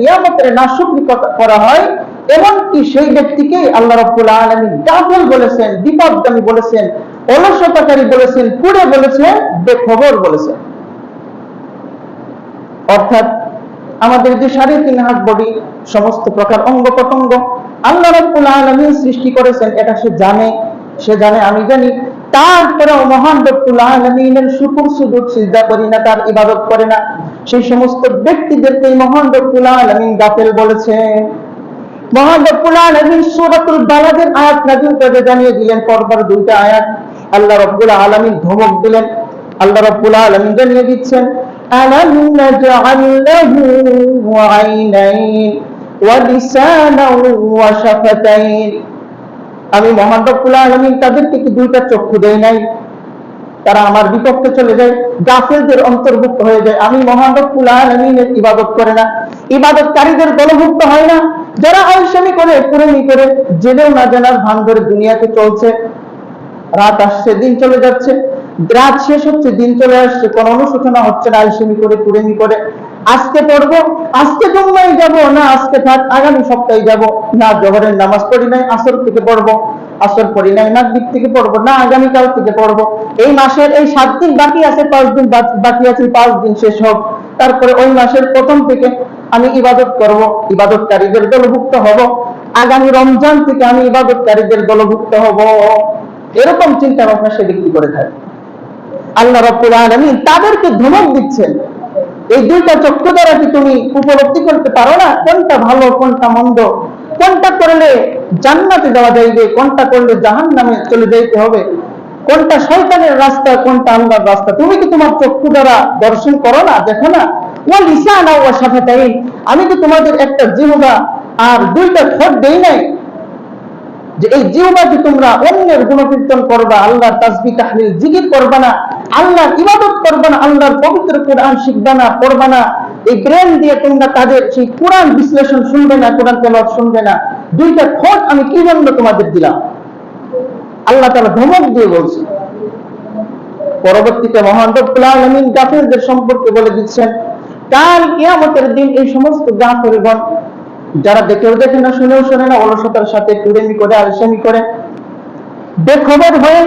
নিয়ামতের নাশুকরি করা হয়, এমনকি সেই ব্যক্তিকে আল্লাহ রব্বুল আলমী গাফল বলেছেন, বিপদগামী বলেছেন, অলসতাকারী বলেছেন, পুড়ে বলেছেন, বেখবর বলেছেন। অর্থাৎ আমাদের যে সাড়ে তিন হাত বডি সমস্ত প্রকার অঙ্গ প্রত্যঙ্গ, আল্লাহ রব্বুল আলমী সৃষ্টি করেছেন, এটা সে জানে সে জানে, আমি জানি। তারপরেও মহান রব্বুল আলমিনের শুকুর সুদুর সিজদা করি না তার ইবাদত করে না সেই সমস্ত ব্যক্তিদেরকে মহান রব্বুল আলমিন গাফেল বলেছে মহান রব্বুল আলমিন সূরাতুল বালাদের আয়াত নাযিল করে জানিয়ে দিলেন পরপর দুইটা আয়াত আল্লাহ রব্বুল আলমিন ধমক দিলেন আল্লাহ রব্বুল আলমিন জানিয়ে দিচ্ছেন ألم نجعل له عينين ولسانا وشفتين আমি মহান রব্বুল আলামিন তাদেরকে কি দুইটা চক্ষু দেই নাই। তারা আমার বিপক্ষে চলে যায়, গাফেলদের অন্তর্ভুক্ত হয়ে যায়। আমি রব্বুল আলামিনের ইবাদত করে না। ইবাদতকারীদের দলভুক্ত হয় না। যারা আলসামি করে পুরেমি করে জেনেও না জানার ভান ধরে দুনিয়াতে চলছে। রাত আসছে, দিন চলে যাচ্ছে। রাত শেষ হচ্ছে, দিন চলে আসছে। কোন অনুশোচনা হচ্ছে না আলসেমি করে, কুড়েমি করে। আজকে পড়ব? আজকে জম্মাই যাব না আজকে থাক? আগামী সপ্তাহে যাব? না, জহরের নামাজ পড়ি নাই, আসর থেকে পড়ব। আসর পড়ি নাই, মাগরিব থেকে পড়ব। না, আগামীকাল থেকে পড়ব। এই মাসের এই সাত দিন বাকি আছে, পাঁচ দিন বাকি আছে, পাঁচ দিন শেষ হোক। তারপরে ওই মাসের প্রথম থেকে আমি ইবাদত করব, ইবাদতকারীদের দলভুক্ত হব। আগামী রমজান থেকে আমি ইবাদতকারীদের দলভুক্ত হব। এরকম চিন্তা ভাবনা সে ব্যক্তি করে থাকে? আল্লাহ রব্বুল আলামিন তাদেরকে ধমক দিচ্ছেন। এই দুইটা চক্ষু দ্বারা কি তুমি উপলব্ধি করতে পারো না? কোনটা ভালো, কোনটা মন্দ? কোনটা করলে জান্নাতে যাওয়া যাইবে? কোনটা করলে জাহান নামে চলে যাইতে হবে? কোনটা শয়তানের রাস্তা, কোনটা আল্লাহর রাস্তা? তুমি কি তোমার চক্ষু দ্বারা দর্শন করো না, দেখো না? ও লিসানা ও সাফাতাইন। আমি কি তোমাদের একটা জিহবা আর দুইটা ঠোঁট দেই নাই। যে এই জিহবাকে তোমরা অন্যের গুণকীর্তন করবা, আল্লাহর তাসবি তাহলিল, জিকির করবা না, আল্লাহর ইবাদত করবা না, আল্লাহর পবিত্র কোরআন শিখবা না, পড়বা না, এই ব্রেন দিয়ে তোমরা তাদের সেই কোরআন বিশ্লেষণ শুনবে না, কোরআন তেলাওয়াত শুনবে না। দুইটা ঠোঁট আমি কি জন্য তোমাদের দিলাম? আল্লাহ তাআলা ধমক দিয়ে বলছে, পরবর্তীতে মহান রব্বুল সম্পর্কে বলে দিচ্ছেন, কাল কিয়ামতের দিন এই সমস্ত গাফিরগণ যারা দেখেও দেখে না, শুনেও শোনে না, অলসতার সাথে কুড়েমি করে, আলসামি করে। বেখবর হয়ে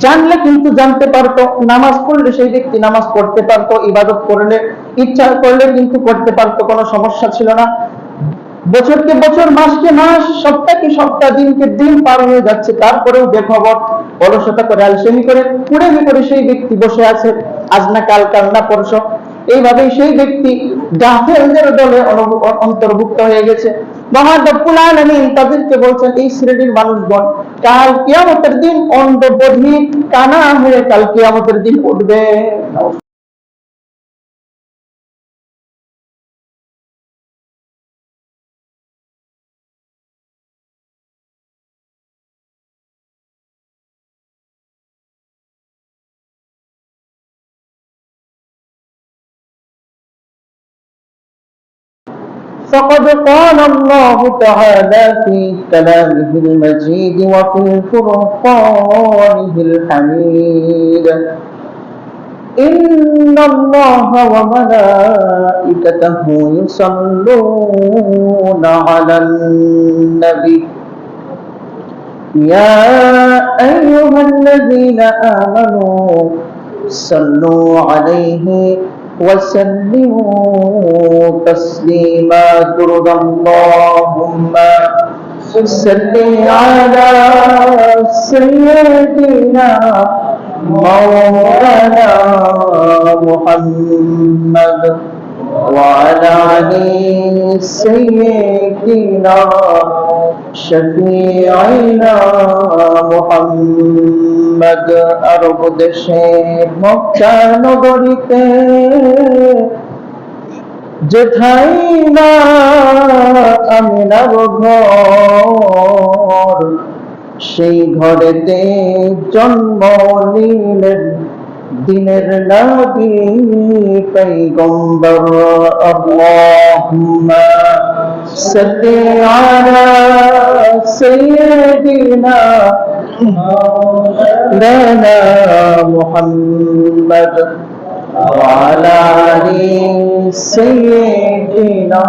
জানলে কিন্তু জানতে পারতো, নামাজ পড়লে সেই ব্যক্তি নামাজ পড়তে পারতো, ইবাদত করলে, ইচ্ছা করলে কিন্তু করতে পারতো, কোনো সমস্যা ছিল না। বছরকে বছর, মাসকে মাস, সপ্তাহকে সপ্তাহ, দিনকে দিন পার হয়ে যাচ্ছে, তারপরেও বেখবর, অলসতা করে, আলসেমি করে কুড়েমি করে সেই ব্যক্তি বসে আছে। আজ না কাল কাল না পরশ। এইভাবে সেই ব্যক্তি গাফেলদের দলে অন্তর্ভুক্ত হয়ে গেছে। মহাদপুলান আমি তাদেরকে বলছেন, এই শ্রেণির মানুষগণ, কাল কিয়ামতের দিন অন্ধ বধির কানা হয়ে কাল কিয়ামতের দিন উঠবে। فقد قال الله تعالى في كلامه المجيد وفي فرقانه الحميد. إن الله وملائكته يصلون على النبي. يا أيها الذين آمنوا صلوا عليه وسلموا تسليما درد اللهم. صل على سيدنا مولانا محمد وعلى علي سيدنا শফিআইনা মোহাম্মদ আরব দেশে মক্কা নগরীতে যেথাই না আমি না ঘর, সেই ঘরেতে জন্ম নিলেন। দিনের নবী পৈগম্বর আল্লাহুম্মা সাল্লি আলা সাইয়্যিদিনা মাওলানা মুহাম্মদ وعلى آل سيدنا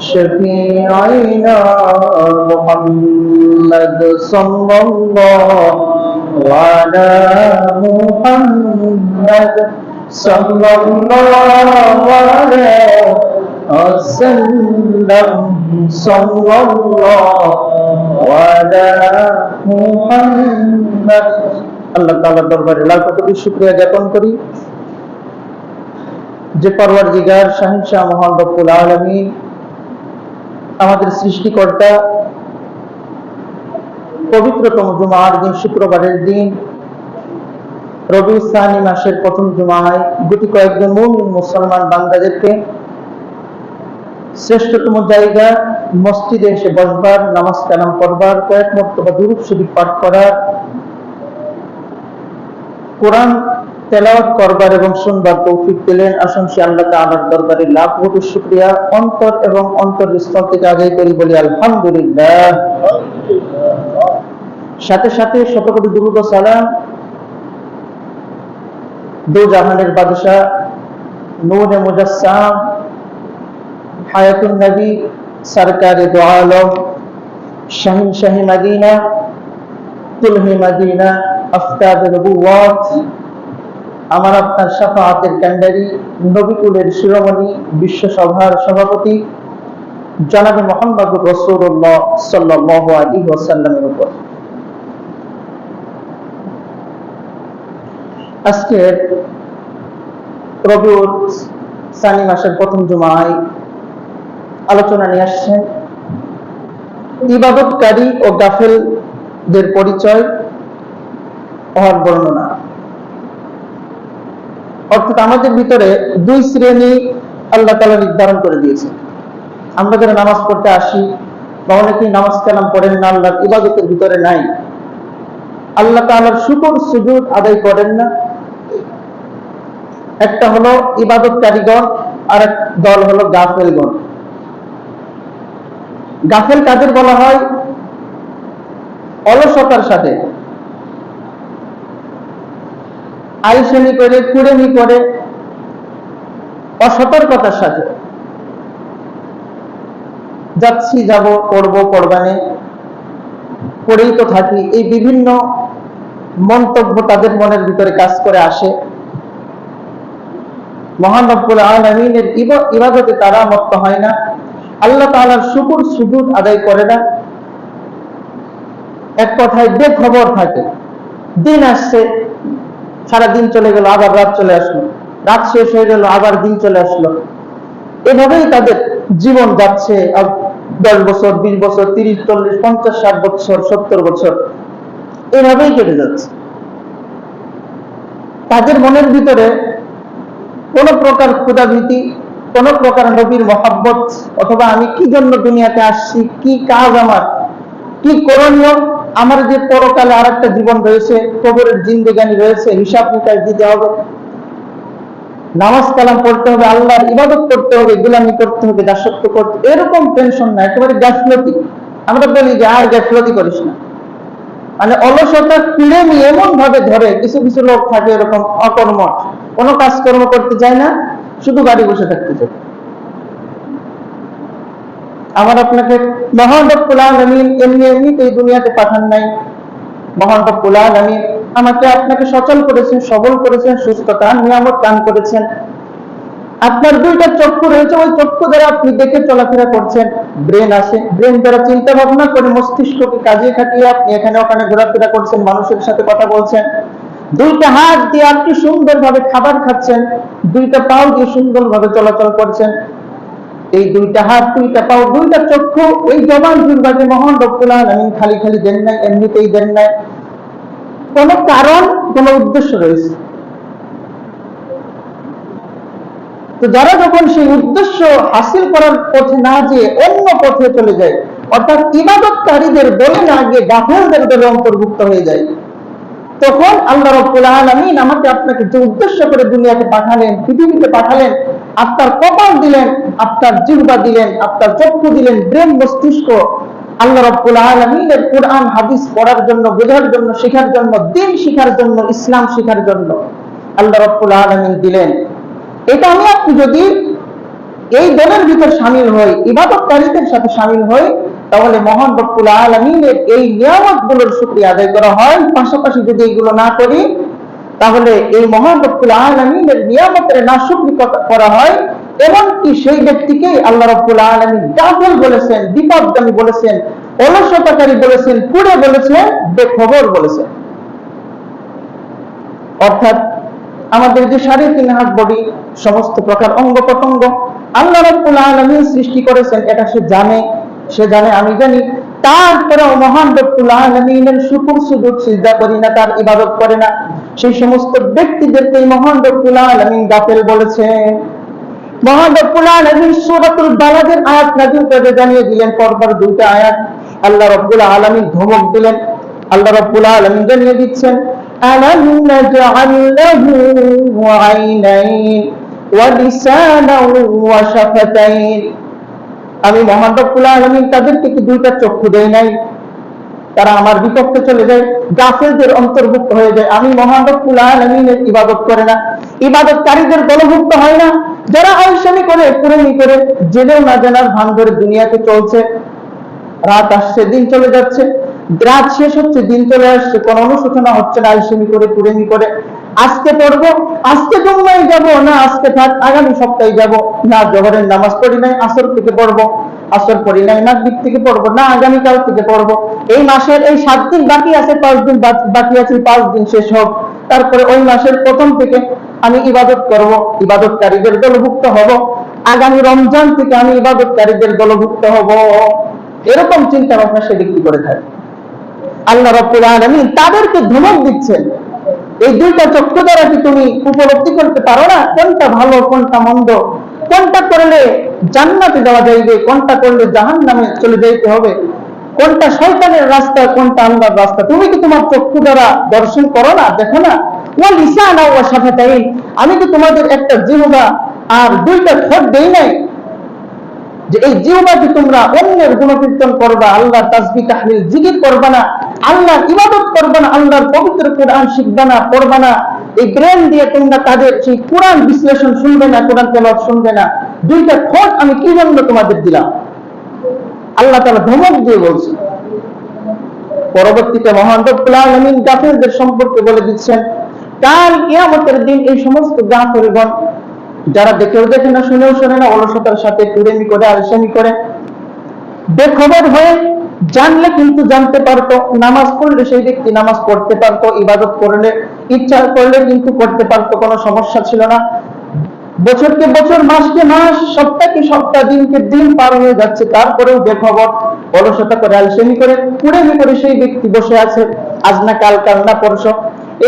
شفيعنا محمد صلى الله على محمد صلى الله عليه وسلم صلى الله على محمد আল্লাহ তাআলার দরবারে লাখ কোটি শুকরিয়া জ্ঞাপন করি যে পরওয়ারদিগার শাহিনশাহ মহান রব্বুল আলামিন আমাদের সৃষ্টিকর্তা পবিত্রতম জুমার দিন শুক্রবারের দিন। রবি সানি মাসের প্রথম জুমায় গুটি কয়েকজন মুমিন মুসলমান বান্দাদেরকে শ্রেষ্ঠতম জায়গা, মসজিদে এসে বসবার, নামাজ কালাম করবার কয়েক মর্তবা দুরূপ শরীফ পাঠ করার, কোরআন তেলাওয়াত করবার এবং শুনবার তৌফিক দিলেন। আসংসি আল্লাহ তাআলার দরবারে লাখ কোটি শুকরিয়া। অন্তর এবং অন্তরস্থল থেকে আদায় করি বলি আলহামদুলিল্লাহ। সাথে সাথে শতকোটি দুরুদ সালাম। দু জাহানের বাদশাহ নূরে মুজাসসাম, হায়াতুন নবী, সরকারে দো আলম, শাহিন শাহী মদিনা, তুলহি মদিনা, আফতাব নবুওয়াত আমার আপনার শাফাআতের কান্ডারি নবীকুলের শিরোমণি, বিশ্ব সভার সভাপতি, জনাবে মোহাম্মদ রসুল্লাহ সাল্লাল্লাহু আলাইহি ওয়াসাল্লামের উপর। সানি মাসের প্রথম জুমায় আলোচনা নিয়ে ইবাদতকারী ও গাফেলদের পরিচয় হওয়ার বর্ণনা। অর্থাৎ আমাদের ভিতরে দুই শ্রেণি আল্লাহ তালা নির্ধারণ করে দিয়েছে। আমরা যারা নামাজ পড়তে আসি বা অনেকেই নামাজ কালাম পড়েন না, আল্লাহর ইবাদতের ভিতরে নাই। আল্লাহ তাআলার শুকর, সুজুদ আদায় করেন না। একটা হলো ইবাদত কারিগণ আর এক দল হলো গাফেলগণ। গাফেল কাদের বলা হয়? অলসতার সাথে। আইসানি করে, কুড়েমি করে, অসতর্কতার সাথে। যাচ্ছি, যাব করব করবানে করেই তো থাকি। এই বিভিন্ন মন্তব্য তাদের মনের ভিতরে কাজ করে আসে। মহান রব্বুল আলমিনের ইবাদতে তারা মত্ত হয় না। আল্লাহ তাআলার শুকুর সুজুদ আদায় করে না। এক কথায় বেখবর থাকে। দিন আসছে সারা দিন চলে গেল, আবার রাত চলে আসলো। রাত শেষ হয়ে গেল, আবার দিন চলে আসলো। এভাবেই তাদের জীবন যাচ্ছে দশ বছর, বিশ বছর, তিরিশ, চল্লিশ, পঞ্চাশ, ষাট বছর, সত্তর বছর। এভাবেই কেটে যাচ্ছে। তাদের মনের ভিতরে কোন প্রকার ক্ষুদাভীতি কোন প্রকার নবীর মহাব্বত, অথবা আমি কি জন্য দুনিয়াতে আসছি, কি কাজ আমার, কি করণীয়? আমার যে পরকালে আর একটা জীবন রয়েছে, কবরের জিন্দেগানি রয়েছে, হিসাব নিকাশ দিতে হবে। নামাজ কালাম পড়তে হবে, আল্লাহর ইবাদত করতে হবে, গুলামি করতে হবে, দাসত্ব করতে এরকম টেনশন না, একেবারে গাফলতি। আমরা বলি যে, আর গাফলতি করিস না। মানে অলসতা কুড়ে নিয়ে এমন ভাবে ধরে, কিছু কিছু লোক থাকে এরকম অকর্মঠ। কোনো কাজকর্ম করতে চায় না, শুধু গাড়ি বসে থাকতে চায়। আমার আপনাকে মহান রব্বুল আলামিন এমনি এমনি এই দুনিয়াতে পাঠান নাই। মহান রব্বুল আলামিন আমাকে আপনাকে সচল করেছেন, সবল করেছেন, সুস্থতা, নিয়ামত দান করেছেন। আপনার দুইটা চক্ষু রয়েছে, ওই চক্ষু দ্বারা আপনি দেখে চলাফেরা করছেন। ব্রেন আছে, ব্রেন দ্বারা চিন্তা ভাবনা করে মস্তিষ্ককে কাজে খাটিয়ে আপনি এখানে ওখানে ঘোরাফেরা করছেন, মানুষের সাথে কথা বলছেন। দুইটা হাত দিয়ে আপনি সুন্দরভাবে খাবার খাচ্ছেন, দুইটা পাও দিয়ে সুন্দরভাবে চলাচল করছেন। এই দুইটা হাত, দুইটা পাও, দুইটা চক্ষু, এই জবান দুর্বাকে মহান রব্বুল আলামিন খালি খালি দেন নাই, এমনিতেই দেন নাই। কোন কারণ, কোন উদ্দেশ্য রয়েছে? তো যারা যখন সেই উদ্দেশ্য হাসিল করার পথে না যেয়ে অন্য পথে চলে যায়, অর্থাৎ ইবাদতকারীদের বলে না গিয়ে গাফেলদের দলে অন্তর্ভুক্ত হয়ে যায় তখন আল্লাহ রব্বুল আলামিন আমাকে আপনাকে যে উদ্দেশ্য করে দুনিয়াতে পাঠালেন, পৃথিবীতে পাঠালেন, আপনার কপাল দিলেন, আপনার জিহ্বা দিলেন, আপনার চক্ষু দিলেন, ব্রেন, মস্তিষ্ক, আল্লাহ রব্বুল আলামিনের কোরআন, হাদিস পড়ার জন্য, বোঝার জন্য, শেখার জন্য, দিন শেখার জন্য, ইসলাম শেখার জন্য আল্লাহ রব্বুল আলমিন দিলেন। এটা আমি আপনি যদি এই দলের ভিতর সামিল হই, ইবাদতকারীদের সাথে সামিল হই তাহলে মহান রব্বুল আলমিনের এই নিয়ামতগুলোর শুক্রিয়া আদায় করা হয়। পাশাপাশি যদি এইগুলো না করি, তাহলে এই মহান রব্বুল আলমিনের নিয়ামতের না শুক্রি করা হয়। এমনকি সেই ব্যক্তিকে আল্লাহ রব্বুল আলমী গাফল বলেছেন, বিপদগামী বলেছেন, অলসতাকারী বলেছেন পুরে বলেছেন, বেখবর বলেছেন। অর্থাৎ আমাদের যে সাড়ে তিন হাত বডি, সমস্ত প্রকার অঙ্গ প্রত্যঙ্গ আল্লাহ রব্বুল আলমিন সৃষ্টি করেছেন, এটা সে জানে। সে জানে, আমি জানি। তারপরেও মহান রব্বুল আলমিনের শুকুর সুযোগ সিজদা করি না, তার ইবাদত করে না। সেই সমস্ত ব্যক্তিদেরকে মহান রব্বুল আলমিন গাফেল বলেছে। মহান রব্বুল আলামিন সূরাতুল বালাদের আয়াত নাযিল করে জানিয়ে দিলেন পরপর দুইটা আয়াত। আল্লাহ রব্বুল আলামিন ধমক দিলেন, আল্লাহ রব্বুল আলামিন জানিয়ে দিচ্ছেন শাফাতাইন। আমি মহান রব্বুল আলামিন তাদেরকে কি দুইটা চক্ষু দেই নাই। তারা আমার বিপক্ষে চলে যায়, গাফেলদের অন্তর্ভুক্ত হয়ে যায়। আমি মহান রব্বুল আলামিনের ইবাদত করে না। ইবাদতকারীদের দলভুক্ত হয় না। যারা আলসামি করে পুরেমি করে, জেনেও না জানার ভান ধরে দুনিয়াতে চলছে। রাত আসছে, দিন চলে যাচ্ছে। রাত শেষ হচ্ছে, দিন চলে আসছে। কোন অনুশোচনা হচ্ছে না, আলসামি করে পুরেমি করে। আজকে পড়ব, আজকে জন্মায় যাব না আজকে থাক, আগামী সপ্তাহে যাব? না, জহরের নামাজ পড়ি নাই, আসর থেকে পড়ব। আসর পড়ি নাই, মাগরিব থেকে পড়ব, না, আগামীকাল থেকে পড়ব। এই মাসের এই সাত দিন বাকি আছে, পাঁচ দিন বাকি আছে, পাঁচ দিন শেষ হোক। তারপরে ওই মাসের প্রথম থেকে আমি ইবাদত করব, ইবাদতকারীদের দলভুক্ত হব। আগামী রমজান থেকে আমি ইবাদতকারীদের দলভুক্ত হব। এরকম চিন্তা ভাবনা সে ব্যক্তি করে থাকে? আল্লাহ রব্বুল আলামিন তাদেরকে ধমক দিচ্ছেন। এই দুইটা চক্ষু দ্বারা কি তুমি উপলব্ধি করতে পারো না? কোনটা ভালো, কোনটা মন্দ? কোনটা করলে জান্নাতে যাওয়া যাইবে? কোনটা করলে জাহান নামে চলে যাইতে হবে? কোনটা শয়তানের রাস্তা, কোনটা আল্লাহর রাস্তা? তুমি কি তোমার চক্ষু দ্বারা দর্শন করো না, দেখো না? ও লিসানা ও সাফাতাই আমি কি তোমাদের একটা জিহবা আর দুইটা ঠোঁট দেই নাই? যে এই জিহবাকে তোমরা অন্যের গুণকীর্তন করবা, আল্লাহর তাসবিহ, তাহলিল, জিকির করবা না? আল্লাহর ইবাদত করবা না, আল্লাহর পবিত্র কোরআন শিখবা না, পড়বা না। এই ব্রেন দিয়ে তোমরা তাদের সেই কোরআন বিশ্লেষণ শুনবে না, কোরআন তেলাওয়াত শুনবে না। দুইটা ঠোঁট আমি কি জন্য তোমাদের দিলাম? আল্লাহ তাআলা ধমক দিয়ে বলছে পরবর্তীতে মহান রব্বুল আলামিন গাফিরদের সম্পর্কে বলে দিচ্ছেন, কাল কিয়ামতের দিন এই সমস্ত গাফিরগণ যারা দেখেও দেখে না, শুনেও শোনে না, অলসতার সাথে কুড়েমি করে, আলসামি করে, বেখবর হয়ে জানলে কিন্তু জানতে পারতো, নামাজ পড়লে সেই ব্যক্তি নামাজ পড়তে পারতো, ইবাদত করলে, ইচ্ছা করলে কিন্তু করতে পারতো, কোনো সমস্যা ছিল না। বছরকে বছর, মাসকে মাস, সপ্তাহকে সপ্তাহ, দিনকে দিন পার হয়ে যাচ্ছে। তারপরেও বেখবর অলসতা করে আলসেমি করে কুড়েমি করে সেই ব্যক্তি বসে আছে। আজ না কাল কাল না পরশ।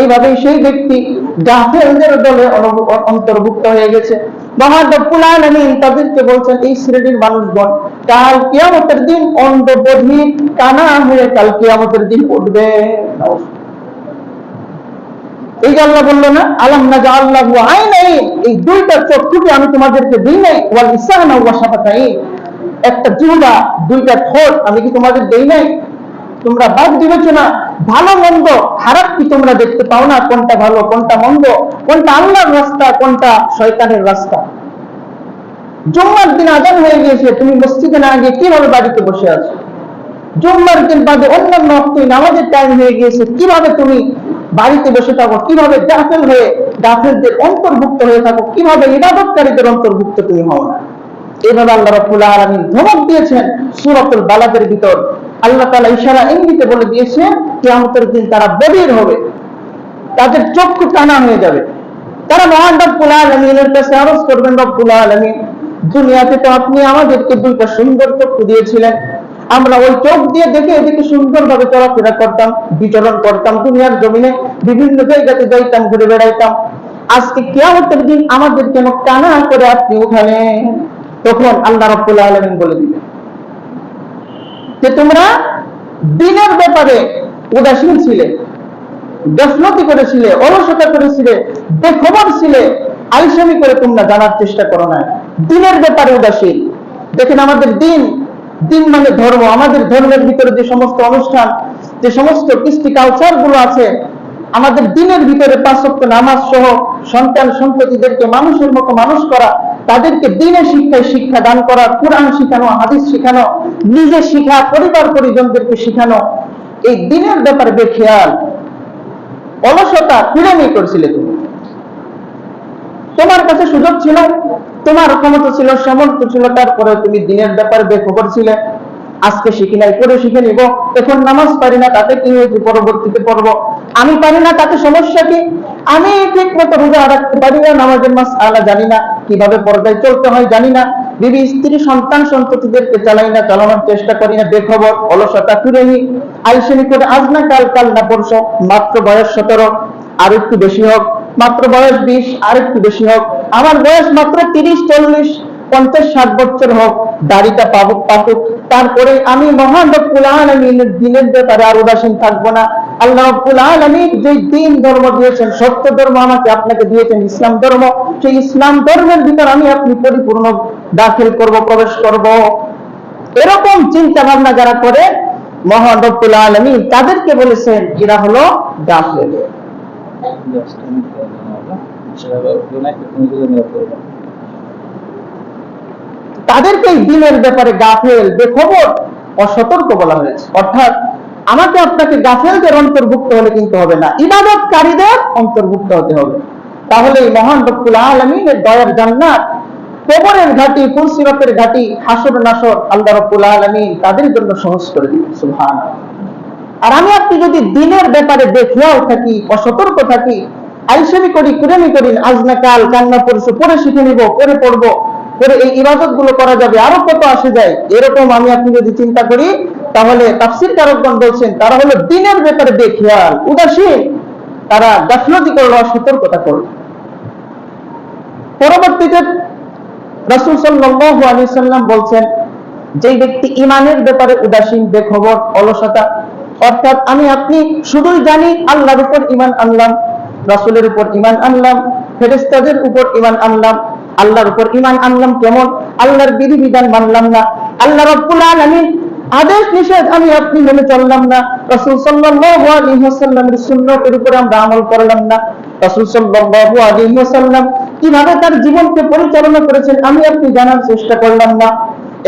এইভাবেই সেই ব্যক্তি গাফেলদের দলে অন্তর্ভুক্ত হয়ে গেছে। মহান রব্বুল আলামিন তাদেরকে বলছেন, এই শ্রেণির মানুষগণ কাল কিয়ামতের দিন অন্ধ বধির কানা হয়ে কাল কিয়ামতের দিন উঠবে। এই যে আল্লাহ বলল না না আল্লাহ নাই এই দুইটা চক্ষুকে আমি তোমাদেরকে দিই নাই, ওয়াল ওয়া একটা জিহ্বা দুইটা ঠোঁট আমি কি তোমাদের দেই নাই? তোমরা বাদ বিবেচনা ভালো মন্দ, খারাপ কি তোমরা দেখতে পাও না? কোনটা ভালো, কোনটা মন্দ? কোনটা আল্লাহর রাস্তা, কোনটা শয়তানের রাস্তা? জুম্মার দিন আজান হয়ে গিয়েছে, তুমি মসজিদে না গিয়ে কীভাবে বাড়িতে বসে আছো? জুম্মার দিন বাদে অন্যান্য অক্তই নামাজের টাইম হয়ে গিয়েছে, কীভাবে তুমি বাড়িতে বসে থাকো? কীভাবে গাফেল হয়ে, গাফেলদের অন্তর্ভুক্ত হয়ে থাকো? কীভাবে ইবাদতকারীদের অন্তর্ভুক্ত তুমি হও না? এভাবে আল্লাহ রাব্বুল আলামিন ধমক দিয়েছেন সূরাতুল বালাদের ভিতর। আল্লাহ তাআলা ইশারা ইঙ্গিতে বলে দিয়েছেন, কিয়ামতের দিন তারা বধির হবে। তাদের চক্ষু টানা হয়ে যাবে। তারা মহান রব্বুল আলামিনের কাছে আরজ করবেন, রব্বুল আলামিন। দুনিয়াতে তো আপনি আমাদেরকে দুইটা সুন্দর চক্ষু দিয়েছিলেন। আমরা ওই চোখ দিয়ে দেখে এদিকে সুন্দরভাবে চলাফেরা করতাম, বিচরণ করতাম, দুনিয়ার জমিনে বিভিন্ন জায়গাতে যাইতাম, ঘুরে বেড়াইতাম। আজকে কিয়ামতের দিন আমাদের কেন কানা করে আপনি উঠালেন। তখন আল্লাহ রব্বুল আলমিন বলে দিলেন যে, তোমরা দিনের ব্যাপারে উদাসীন ছিলে, গফলতি করেছিলে, অলসতা করেছিলে, বেখবর ছিলে, আলসামি করে তোমরা জানার চেষ্টা করো না দিনের ব্যাপারে উদাসীন। দেখেন আমাদের দিন দিন মানে ধর্ম। আমাদের ধর্মের ভিতরে যে সমস্ত অনুষ্ঠান, যে সমস্ত কৃষ্টি কালচারগুলো আছে, আমাদের দিনের ভিতরে পাঁচ নামাজ সহ সন্তান সন্ততিদেরকে মানুষের মতো মানুষ করা, তাদেরকে দিনে শিক্ষায় শিক্ষা দান করা, কোরআন শিখানো, হাদিস শিখানো, নিজে শিখা, পরিবার পরিজনদেরকে শিখানো, এই দিনের ব্যাপারে বেখেয়াল, অলসতা পিরামি করছিলে তুমি তোমার কাছে সুযোগ ছিল, তোমার ক্ষমতা ছিল, সামর্থ্য ছিল, তারপরে তুমি দিনের ব্যাপারে বেখবর ছিলে। আজকে শিখি নাই পরে শিখে নিব। এখন নামাজ পারি না, তাতে কি হয়েছে? পরবর্তীতে পড়ব। আমি পারি না, তাতে সমস্যা কি? আমি ঠিক মতো রোজা রাখতে পারি না, নামাজের মাস আলা জানি না, কীভাবে পর্দায় চলতে হয় জানি না। বিবি, স্ত্রী, সন্তান, সন্ততিদেরকে চালাই না, চালানোর চেষ্টা করি না, বেখবর, অলসতা ফিরেনি আলসেমি করে আজ না, কাল কাল না, পরশো, মাত্র বয়স সতেরো, আর একটু বেশি হোক। মাত্র বয়স বিশ আর একটু বেশি হোক। আমার বয়স মাত্র তিরিশ, চল্লিশ, পঞ্চাশ, ষাট বছর হোক, দাড়িটা পাবুক, পাকুক। তারপরে আমি মহান রব্বুল আলমিনের দিনের ব্যাপারে আর উদাসীন থাকব না। আল্লাহ রব্বুল আলমী যে দিন ধর্ম দিয়েছেন, সত্য ধর্ম আমাকে আপনাকে দিয়েছেন, ইসলাম ধর্ম, সেই ইসলাম ধর্মের ভিতর আমি আপনি পরিপূর্ণ দাখিল করব, প্রবেশ করব। এরকম চিন্তা ভাবনা যারা করে, মহান রব্বুল আলমী তাদেরকে বলেছেন, এরা হলো তাদেরকে এই দিনের ব্যাপারে গাফেল বেখবর অসতর্ক বলা হয়েছে। অর্থাৎ আমাকে আপনাকে গাফেলদের অন্তর্ভুক্ত হলে কিন্তু হবে না। ইবাদতকারীদের অন্তর্ভুক্ত হতে হবে। তাহলে এই মহান রব্বুল আলমিনের দয়ার জান্নাত, কবরের ঘাটি কুরসিরতের ঘাটি, হাসর নাসর আল্লাহ রব্বুল আলমী তাদের জন্য সহজ করে দিন সুবহান আর আমি আপনি যদি দিনের ব্যাপারে দেখিয়াও থাকি, অসতর্ক থাকি আইসামি করি কুরামি করি, আজ না কাল কান্না পড়ছে পরে শিখে নিব পরে পড়ব করে এই ইবাদতগুলো করা যাবে, আরও কত আসে যায়, এরকম আমি আপনি যদি চিন্তা করি, তাহলে তাফসির কারকগণ বলছেন, তারা হলো দিনের ব্যাপারে বেখিয়াল উদাসীন তারা গাফলতি করল, সতর্কতা করল। পরবর্তীতে রাসূল সাল্লাল্লাহু আলাইহি সাল্লাম বলছেন যে ব্যক্তি ইমানের ব্যাপারে উদাসীন, বেখবর, অলসতা, অর্থাৎ আমি আপনি শুধুই জানি, আল্লাহর উপর ইমান আনলাম রাসূলের উপর ইমান আনলাম, ফেরেশতাদের উপর ইমান আনলাম, আল্লাহর উপর ইমান আনলাম কেমন? আল্লাহর বিধি বিধান মানলাম না। আল্লাহ রব্বুল আলামিন আদেশ নিষেধ আমি আপনি মেনে চললাম না। রাসূল সাল্লাল্লাহু আলাইহি ওয়াসাল্লামের সুন্নতের উপর আমরা আমল করলাম না। রাসূল সাল্লাল্লাহু আলাইহি ওয়াসাল্লাম কীভাবে তার জীবনকে পরিচালনা করেছেন আমি আপনি জানার চেষ্টা করলাম না।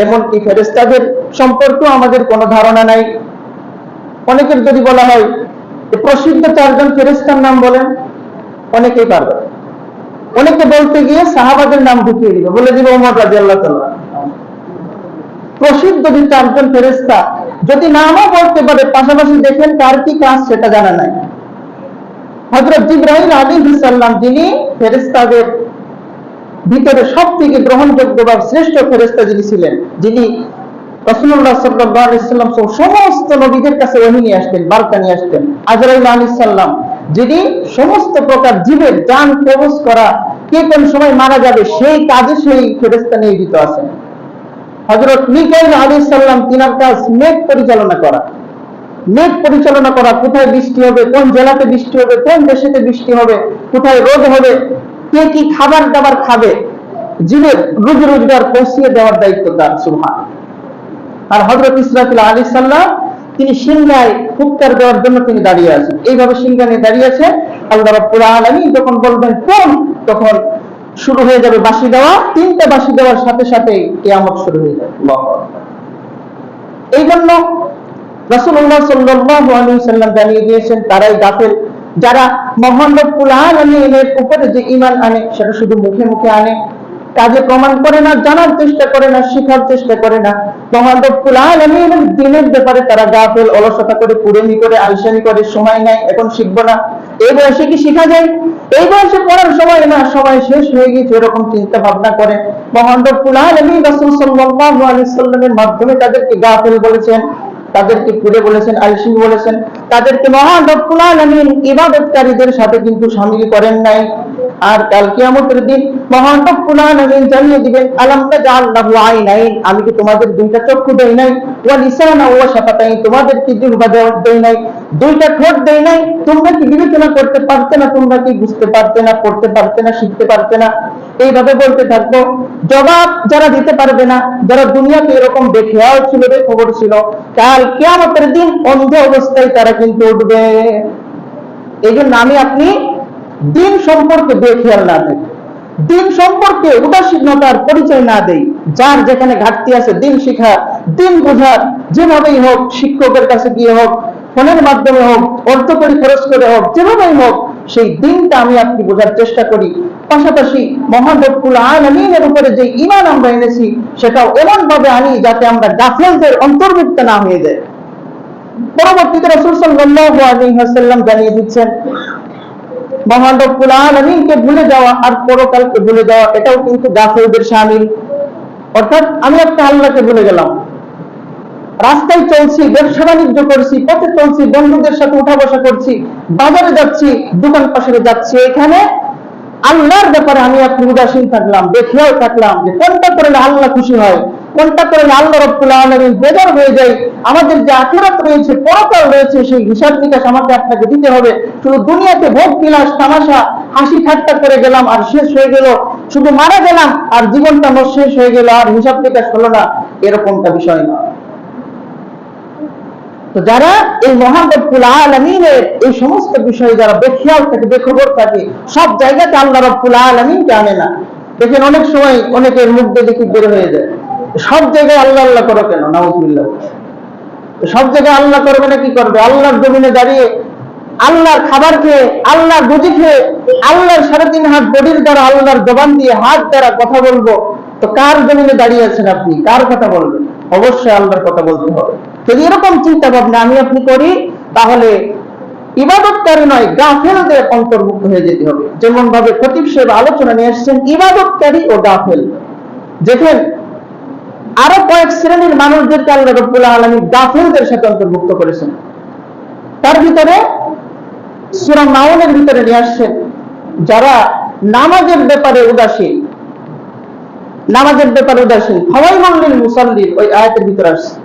এমনকি ফেরেশতাদের সম্পর্কে আমাদের কোনো ধারণা নাই। অনেকের যদি বলা হয় প্রসিদ্ধ চারজন ফেরেশতার নাম বলেন। অনেকেই পারবে অনেকে বলতে গিয়ে সাহাবাদের নাম ঢুকিয়ে দিবে, বলে দিবে ওমর রাজি আল্লাহ প্রসিদ্ধ যে চারজন ফেরেস্তা যদি নামও বলতে পারে, পাশাপাশি দেখেন তার কি কাজ সেটা জানা নাই। হজরত জিব্রাহিম আলী সাল্লাম যিনি ফেরেস্তাদের ভিতরে সব থেকে গ্রহণযোগ্য বা শ্রেষ্ঠ ফেরেস্তা যিনি ছিলেন, যিনি রসুল্লাহ সাল্লাহ আলাইসাল্লাম সমস্ত নবীদের কাছে ওহি আসতেন, বার্তা নিয়ে আসতেন। আজরাইল আলী সাল্লাম যিনি সমস্ত প্রকার জীবের যান প্রবেশ করা, কে কোন সময় মারা যাবে, সেই কাজে সেই ফেরেস্তা নিয়োজিত আছেন। হজরত মিকাইল আলী সাল্লাম তিনার কাজ মেঘ পরিচালনা করা। মেঘ পরিচালনা করা, কোথায় বৃষ্টি হবে, কোন জেলাতে বৃষ্টি হবে, কোন দেশেতে বৃষ্টি হবে, কোথায় রোদ হবে, কে কি খাবার দাবার খাবে জীবের রোজ রোজগার পৌঁছিয়ে দেওয়ার দায়িত্ব তার সুহান আর হজরত ইসরাফিল আলী সাল্লাম তিনি সিংহায় ফুৎকার দেওয়ার জন্য তিনি দাঁড়িয়ে আছেন। এইভাবে সিংহা নিয়ে দাঁড়িয়ে আছে। আল্লাহ রব্বুল আলামিন যখন বলবেন, কোন? তখন শুরু হয়ে যাবে বাসি দেওয়া। তিনটা বাসি দেওয়ার সাথে সাথে কেয়ামত শুরু হয়ে যাবে। এই জন্য রাসূলুল্লাহ সাল্লাল্লাহু আলাইহি সাল্লাম জানিয়ে দিয়েছেন, তারাই গাফেল যারা রব্বুল আলামিনের উপরে যে ঈমান আনে, সেটা শুধু মুখে মুখে আনে কাজে প্রমাণ করে না, জানার চেষ্টা করে না, শেখার চেষ্টা করে না। আলামিনের দিনের ব্যাপারে তারা অলসতা করে করে আলসামি করে, সময় নাই, এখন শিখব না। এই বয়সে কি শেখা যায়? এই বয়সে পড়ার সময় না, সময় শেষ হয়ে গেছে এরকম চিন্তা ভাবনা করে। রাসূল মাধ্যমে তাদেরকে গাফেল বলেছেন, তাদেরকে পুরে বলেছেন বলেছেন। তাদেরকে মহান রব্বুল আলামিন ইবাদতকারীদের সাথে কিন্তু সামিল করেন নাই। আর কাল কিয়ামতের দিন মহান রব্বুল আলামিন জানিয়ে দিবেন, আলাম তাজাল লাহু আইনাইন? আমি কি তোমাদের দুইটা চক্ষু দেই নাই? ওয়া লিসানা ওয়া শাফাতাইন, তোমাদের কি জিহ্বা দেই নাই? দুইটা ঠোঁট দেই নাই? তোমরা কি বিবেচনা করতে পারতে না? তোমরা কি বুঝতে পারতে না? পড়তে পারতে না? শিখতে পারতে না? এইভাবে বলতে থাকব, জবাব যারা দিতে পারবে না, যারা দুনিয়াতে এরকম দেখেও ছিল রে খবর ছিল, কাল কিয়ামতের দিন অন্ধ অবস্থায় তারা কিন্তু উঠবে। এই জন্য আমি আপনি দিন সম্পর্কে বেখেয়াল না থাকে দিন সম্পর্কে উদাসীনতার পরিচয় না দেই যার যেখানে ঘাটতি আছে, দিন শিখা, দিন বোঝার যেভাবেই হোক, শিক্ষকের কাছে গিয়ে হোক, ফোনের মাধ্যমে হোক, অর্থ করে খরচ করে হোক, যেভাবেই হোক, সেই দিনটা আমি আপনি বোঝার চেষ্টা করি। পাশাপাশি মহাদবকুল আলমিনের উপরে যে ইমান আমরা এনেছি, সেটাও এমন ভাবে আনি যাতে আমরা গাফেলদের অন্তর্ভুক্ত না হয়ে যায় পরবর্তীতে রসুল সাল্লাল্লাহু আলাইহি ওয়াসাল্লাম জানিয়ে দিচ্ছেন আলামিনকে ভুলে যাওয়া আর পরকালকে ভুলে যাওয়া, এটাও কিন্তু শামিল অর্থাৎ আমি একটা আল্লাহকে ভুলে গেলাম। রাস্তায় চলছি, ব্যবসা বাণিজ্য করছি, পথে চলছি, বন্ধুদের সাথে উঠা বসা করছি, বাজারে যাচ্ছি, দোকান পাশে যাচ্ছি, এখানে আল্লাহর ব্যাপারে আমি আপনি উদাসীন থাকলাম দেখেও থাকলাম যে কোনটা করলে আল্লাহ খুশি হয়? কোনটা করলে আল্লাহ রব্বুল আলামিন বেজার হয়ে যায়। আমাদের যে আখিরাত রয়েছে, পরকাল রয়েছে, সেই হিসাব নিকাশ আমাকে আপনাকে দিতে হবে। শুধু দুনিয়াতে ভোগ, বিলাস, তামাশা, হাসি ঠাট্টা করে গেলাম আর শেষ হয়ে গেল। শুধু মারা গেলাম আর জীবনটা আমার শেষ হয়ে গেল আর হিসাব নিকাশ হলো না। এরকমটা বিষয় না। তো যারা এই মহানবুল আলমিনের এই সমস্ত বিষয়ে যারা বেখিয়াল থাকে বেখবর থাকে, সব জায়গাতে আল্লাহ রব্বুল আলমিনকে আনে না। দেখেন অনেক সময় অনেকের মুখ দিয়ে দেখি বের হয়ে যায়। সব জায়গায় আল্লাহ আল্লাহ করো কেন? নাউজুবিল্লাহ। সব জায়গায় আল্লাহ করবে না, কি করবে? আল্লাহর জমিনে দাঁড়িয়ে আল্লাহর খাবার খেয়ে, আল্লাহর বুঝি খেয়ে, আল্লাহর সাড়ে তিন হাত বডির দ্বারা আল্লাহর জবান দিয়ে হাত দ্বারা কথা বলব, তো কার জমিনে দাঁড়িয়ে আছেন আপনি? কার কথা বলবেন? অবশ্যই আল্লাহর কথা বলতে হবে। যদি এরকম চিন্তা ভাবনা আমি আপনি করি, তাহলে ইবাদতকারী নয়, গাফেলদের অন্তর্ভুক্ত হয়ে যেতে হবে। যেমন ভাবে খতিব সাহেব আলোচনা নিয়ে এসছেন, ইবাদতকারী ও গাফেল। দেখেন আরও কয়েক শ্রেণির মানুষদেরকে আল্লাহ রব্বুল আলমী গাফিলদের সাথে অন্তর্ভুক্ত করেছেন। তার ভিতরে সুরা মাউনের ভিতরে নিয়ে আসছেন যারা নামাজের ব্যাপারে উদাসীন নামাজের ব্যাপারে উদাসীন। হওয়াই মানলেন মুসল্লির ওই আয়াতের ভিতরে আসছে।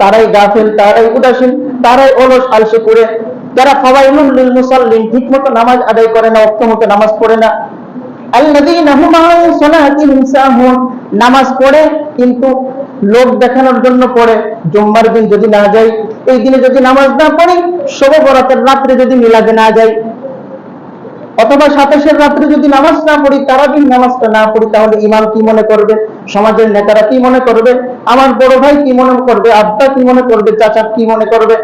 তারাই গাফেল তারাই উদাসীন তারাই অলস আলসে করে যারা ফাওয়াইলুল মুসাল্লিন ঠিকমতো নামাজ আদায় করে না অক্ষমতো নামাজ পড়ে না। নামাজ পড়ে, কিন্তু লোক দেখানোর জন্য পড়ে। জুম্মার দিন যদি না যাই, এই দিনে যদি নামাজ না পড়ি শোভ বরাতের রাত্রে যদি মিলাদে না যাই অথবা সাতাশের রাত্রে যদি নামাজ না পড়ি তারাবির নামাজটা না পড়ি, তাহলে ইমাম কি মনে করবে? সমাজের নেতারা কি মনে করবে? আমার বড় ভাই কি মনে করবে? আব্বা কি মনে করবে? চাচা কি মনে করবে?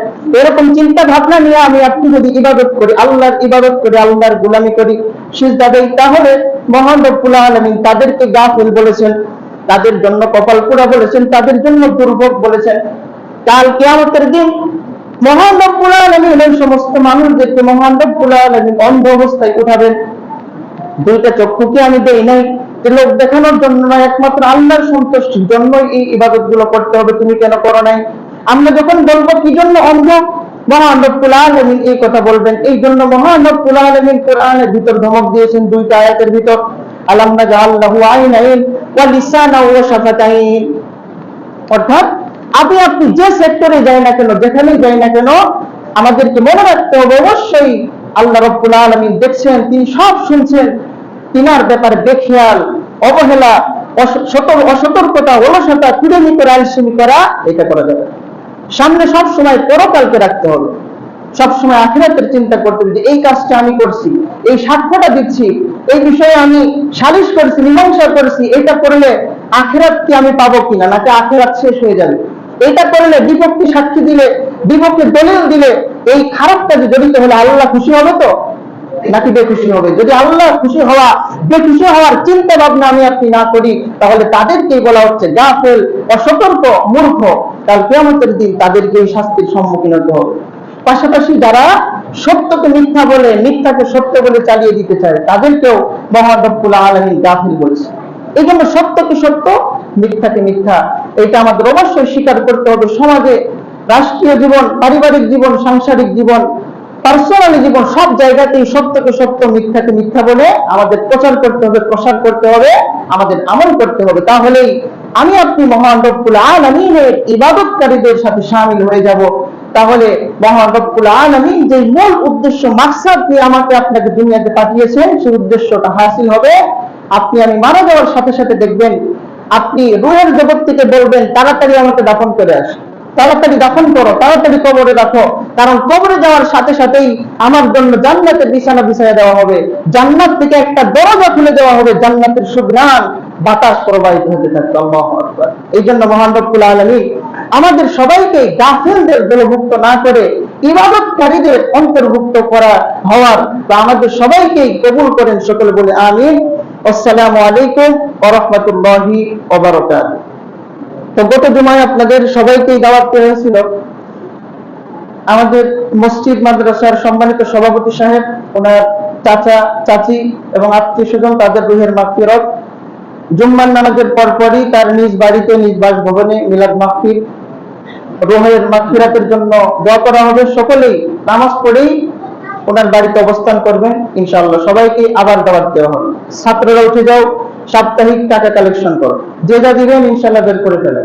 এরকম চিন্তা ভাবনা নিয়ে আমি আপনি যদি ইবাদত করি, আল্লাহর ইবাদত করি, আল্লাহর গুলামি করি, সিজদা দেই, তাহলে মহান রব্বুল আলামিন তাদেরকে গাফিল বলেছেন, তাদের জন্য কপাল পোড়া বলেছেন, তাদের জন্য দুর্ভোগ বলেছেন। কাল কিয়ামতের দিন মহান রব্বুল আলামিন এই সমস্ত মানুষদেরকে মহান রব্বুল আলামিন অন্ধ অবস্থায় উঠাবেন। দুইটা চক্ষুকে আমি দেই নাই। লোক দেখানোর জন্য নয় একমাত্র আল্লাহর সন্তুষ্টির জন্যই এই ইবাদতগুলো করতে হবে, তুমি কেন করো নাই? আমরা যখন বলব, কি জন্য অন্ধ? মহান রব্বুল আলামিন এই কথা বলবেন। এই জন্য মহান রব্বুল আলামিন কোরআনের ভিতর ধমক দিয়েছেন দুইটা আয়াতের ভিতর। আলাম নাজআল্লাহু আইনাইন ওয়া লিসানাও ওয়া শাফাতাইন। অর্থাৎ আপনি আপনি যে সেক্টরে যাই না কেন, যেখানেই যাই না কেন, আমাদেরকে মনে রাখতে হবে অবশ্যই আল্লাহ রব্বুল আলমী দেখছেন, তিনি সব শুনছেন। তিনার ব্যাপারে বেখিয়াল, অবহেলা, অস- অসতর্কতা, অলসতা কুড়েমি করে, আলসেমি করা, এটা করা যাবে সামনে সব সময় পরকালকে রাখতে হবে। সবসময় আখিরাতের চিন্তা করতে যে, এই কাজটা আমি করছি, এই সাক্ষ্যটা দিচ্ছি, এই বিষয়ে আমি সালিশ করছি, মীমাংসা করছি, এটা করলে আখেরাত কি আমি পাবো কিনা? নাকি আখেরাত শেষ হয়ে যাবে? এটা করলে বিপক্ষে সাক্ষী দিলে, বিপক্ষে দলিল দিলে এই খারাপ কাজে জড়িত হলে আল্লাহ খুশি হবে তো? নাকি বেখুশি হবে? যদি আল্লাহ খুশি হওয়া বেখুশি হওয়ার চিন্তা ভাবনা আমি আপনি না করি, তাহলে তাদেরকেই বলা হচ্ছে গাফেল, অসতর্ক, মূর্খ। কাল কেয়ামতের দিন তাদেরকে এই শাস্তির সম্মুখীন হতে হবে। পাশাপাশি যারা সত্যকে মিথ্যা বলে, মিথ্যাকে সত্য বলে চালিয়ে দিতে চায়, তাদেরকেও মহান রব্বুল আলমী গাফিল বলেছে। এই জন্য সত্যকে সত্য, মিথ্যাকে মিথ্যা এটা আমাদের অবশ্যই স্বীকার করতে হবে। সমাজে রাষ্ট্রীয় জীবন, পারিবারিক জীবন, সাংসারিক জীবন পার্সোনালি জীবন, সব জায়গাতেই সত্যকে সত্য, মিথ্যাকে মিথ্যা বলে আমাদের প্রচার করতে হবে, প্রসার করতে হবে, আমাদের আমল করতে হবে। তাহলেই আমি আপনি মহান রব্বুল আলমিনের ইবাদতকারীদের সাথে সামিল হয়ে যাব। তাহলে মহান রব্বুল আলমিন যে মূল উদ্দেশ্য, মাকসাদ নিয়ে আমাকে আপনাকে দুনিয়াতে পাঠিয়েছেন, সেই উদ্দেশ্যটা হাসিল হবে। আপনি আমি মারা যাওয়ার সাথে সাথে দেখবেন আপনি রুহের জগৎ থেকে বলবেন, তাড়াতাড়ি আমাকে দাফন করে আস। তাড়াতাড়ি দাফন করো, তাড়াতাড়ি কবরে রাখো। কারণ কবরে যাওয়ার সাথে সাথেই আমার জন্য জান্নাতের বিছানা বিছাইয়া দেওয়া হবে। জান্নাত থেকে একটা দরজা খুলে দেওয়া হবে, জান্নাতের সুঘ্রাণ, বাতাস প্রবাহিত হতে থাকবে। আল্লাহু এই জন্য মহান রব্বুল আলামিন আমাদের সবাইকে গাফিলদের দলভুক্ত না করে ইবাদতকারীদের অন্তর্ভুক্ত করা হওয়ার বা আমাদের সবাইকেই কবুল করেন সকলে বলে আমিন। আসসালামু আলাইকুম ওয়া রাহমাতুল্লাহি ওয়া বারাকাতুহু। তো গত জুমায় আপনাদের সবাইকেই দাওয়াত করা হয়েছিল। আমাদের মসজিদ মাদ্রাসার সম্মানিত সভাপতি সাহেব, ওনার চাচা, চাচি এবং আত্মীয় স্বজন, তাদের রুহের মাগফিরত। জুম্মার নামাজের পরপরই তার নিজ বাড়িতে, নিজ বাসভবনে মিলাদ মাহফিল রোহের মাগফিরাতের জন্য দোয়া করা হবে। সকলেই নামাজ পড়েই ওনার বাড়িতে অবস্থান করবেন, ইনশাআল্লাহ। সবাইকে আবার দাবার দেওয়া হবে। ছাত্ররা উঠে যাও, সাপ্তাহিক টাকা কালেকশন করো। যে যা দিবেন ইনশাল্লাহ বের করে ফেলে